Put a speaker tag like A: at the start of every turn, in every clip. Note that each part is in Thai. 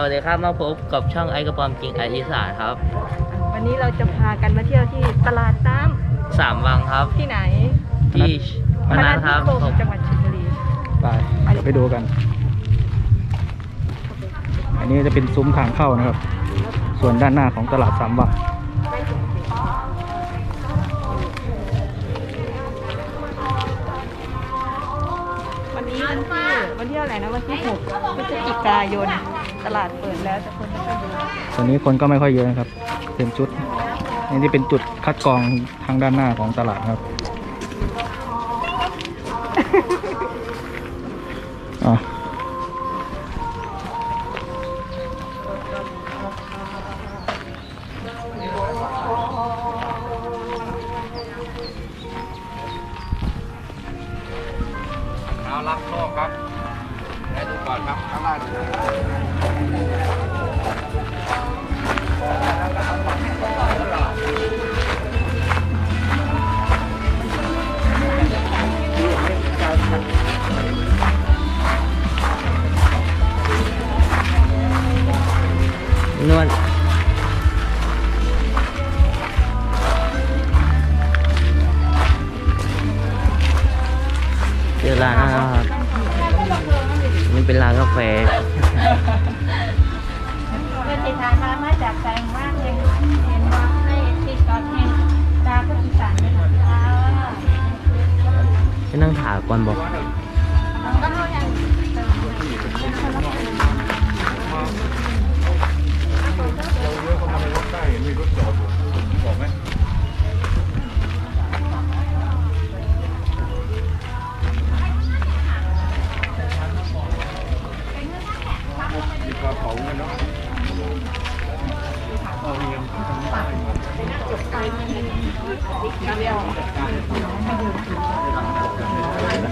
A: สวัสดีครับมาพบกับช่องไอกระปอมจริงไออีสานครับ
B: วันนี้เราจะพากันมาเที่ยวที่ตลาดน้
A: สามวังครับำ
B: ที่ไหน
A: ที่พนัสครับ
B: นิคมจังหวัดชลบุรี
C: ไปเดี๋ยวไปดูกัน อันนี้จะเป็นซุ้มทางเข้านะครับ ส่วนด้านหน้าของตลาดสามวัง
B: วันที่อะไรนะวันที่หกพฤศจิกายนตลาดเปิดแล้วแต่คนไม่ค่อยเยอะ
C: ตอนนี้คนก็ไม่ค่อยเยอะนะครับเป็นจุดนี่ที่เป็นจุดคัดกรองทางด้านหน้าของตลาดครับอะ
D: เอารับโชคครับให้ดู ก่อนค
A: เจอร้านแล้วครับมันเป็นร้านกาแฟ
E: เพื่อนที่ทานมามาจากแสงว่างยังเห็นว่าให้ติดต่อแห่งดาวก็อีสานด้วยนะคะ
A: จะนั่งถาก่อนบอก
E: ก็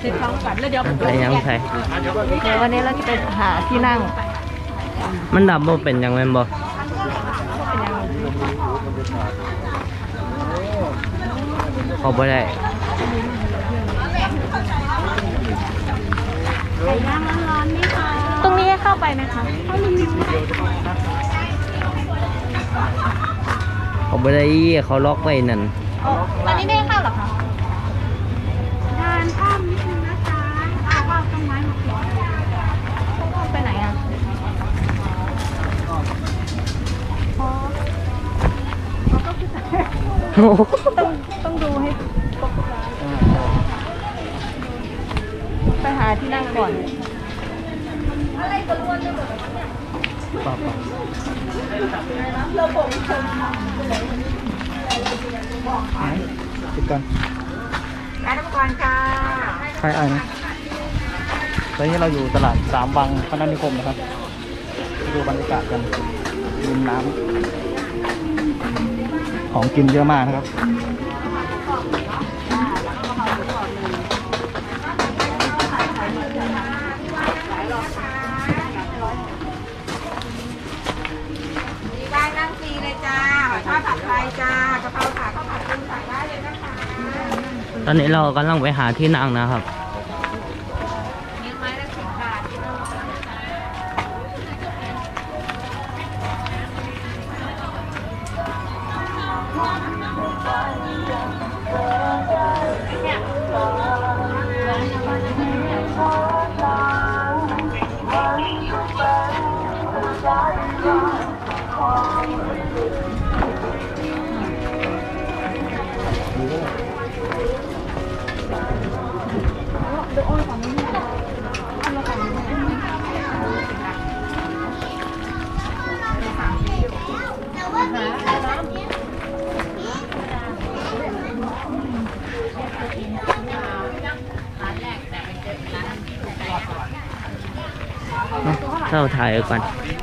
B: สิบสองบัตรแล้วเดี๋ยว
A: ใส่ยังใส่
B: เดี๋ยววันนี้เราจะไปหาที่นั่ง
A: มันดับบ่เป็นยังไงบ่เขาบ่ได้
E: ไก่ย่างร้อนๆไหมคะ
B: ตรงนี้ให้เข้าไปไหมคะ
A: เขาบ่ได้เขาล็อกไว้นั่น
B: อ๋ออันนี้ไม่ให้เข้าเหรอคะ
E: ทานข้ามนิดนึงนะคะเอาข้าวต้นไม้มาปิด
B: ไปไหนอะอ๋อต้องต้องดูให้ครบทุกร้านไปหาที่นั่งก่อน
C: ปรับไหนติดกัน
B: ร้านน้ำก่อนค่ะ
C: ใครไอ้นะตอนนี้เราอยู่ตลาดสามวังพนัสนิคมนะครับไปดูบรรยากาศกันริมน้ำของกินเยอะมากนะครับ
E: จ้ากะเพราผัดข้าวผัดกุ้งสั่งได้เลยนะคะ
A: ตอนนี้เรากำลังไปหาที่นั่งนะครับ
E: มีไม้ละสิบบาท
A: เข้า ถ่ายก่อน